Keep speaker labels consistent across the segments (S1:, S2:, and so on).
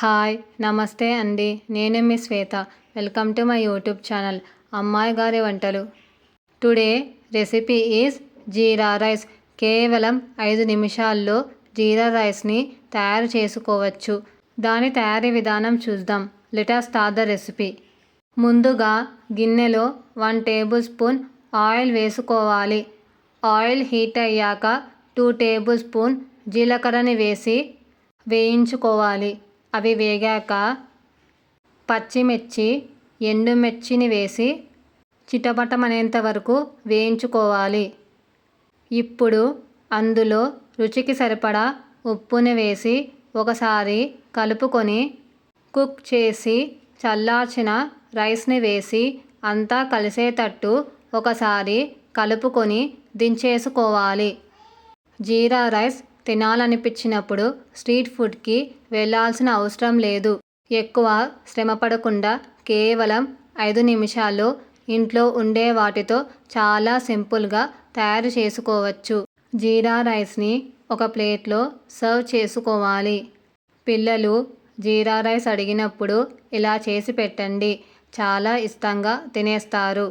S1: Hi నమస్తే అండి. నేను మీ Shweta. Welcome to my YouTube channel. అమ్మాయి గారి వంటలు. Today recipe is jeera rice. కేవలం ఐదు నిమిషాల్లో జీరా రైస్ని తయారు చేసుకోవచ్చు. దాని తయారీ విధానం చూద్దాం. Let's start the recipe. ముందుగా గిన్నెలో వన్ టేబుల్ స్పూన్ ఆయిల్ వేసుకోవాలి. ఆయిల్ హీట్ అయ్యాక టూ టేబుల్ స్పూన్ జీలకర్రని వేసి వేయించుకోవాలి. అవి వేగాక పచ్చిమిర్చి ఎండుమిర్చిని వేసి చిటపటమనేంత వరకు వేయించుకోవాలి. ఇప్పుడు అందులో రుచికి సరిపడా ఉప్పుని వేసి ఒకసారి కలుపుకొని కుక్ చేసి చల్లార్చిన రైస్ని వేసి అంతా కలిసేటట్టు ఒకసారి కలుపుకొని దించేసుకోవాలి. జీరా రైస్ తినాలనిపించినప్పుడు స్ట్రీట్ ఫుడ్కి వెళ్ళాల్సిన అవసరం లేదు. ఎక్కువ శ్రమ పడకుండా కేవలం ఐదు నిమిషాల్లో ఇంట్లో ఉండే వాటితో చాలా సింపుల్గా తయారు చేసుకోవచ్చు. జీరా రైస్ని ఒక ప్లేట్లో సర్వ్ చేసుకోవాలి. పిల్లలు జీరా రైస్ అడిగినప్పుడు ఇలా చేసి పెట్టండి. చాలా ఇష్టంగా తినేస్తారు.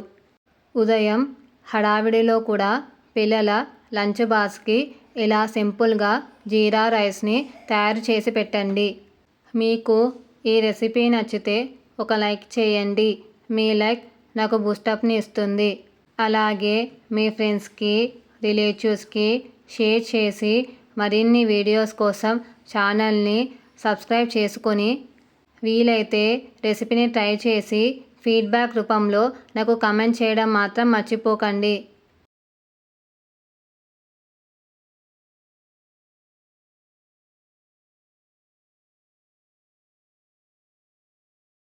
S1: ఉదయం హడావిడిలో కూడా పిల్లల లంచ్ బాక్స్కి ఇలా సింపుల్గా జీరా రైస్ని తయారు చేసి పెట్టండి. మీకు ఈ రెసిపీ నచ్చితే ఒక లైక్ చేయండి. మీ లైక్ నాకు బూస్టప్ని ఇస్తుంది. అలాగే మీ ఫ్రెండ్స్కి రిలేటివ్స్కి షేర్ చేసి మరిన్ని వీడియోస్ కోసం ఛానల్ని సబ్స్క్రైబ్ చేసుకొని వీలైతే రెసిపీని ట్రై చేసి ఫీడ్బ్యాక్ రూపంలో నాకు కమెంట్ చేయడం మాత్రం మర్చిపోకండి.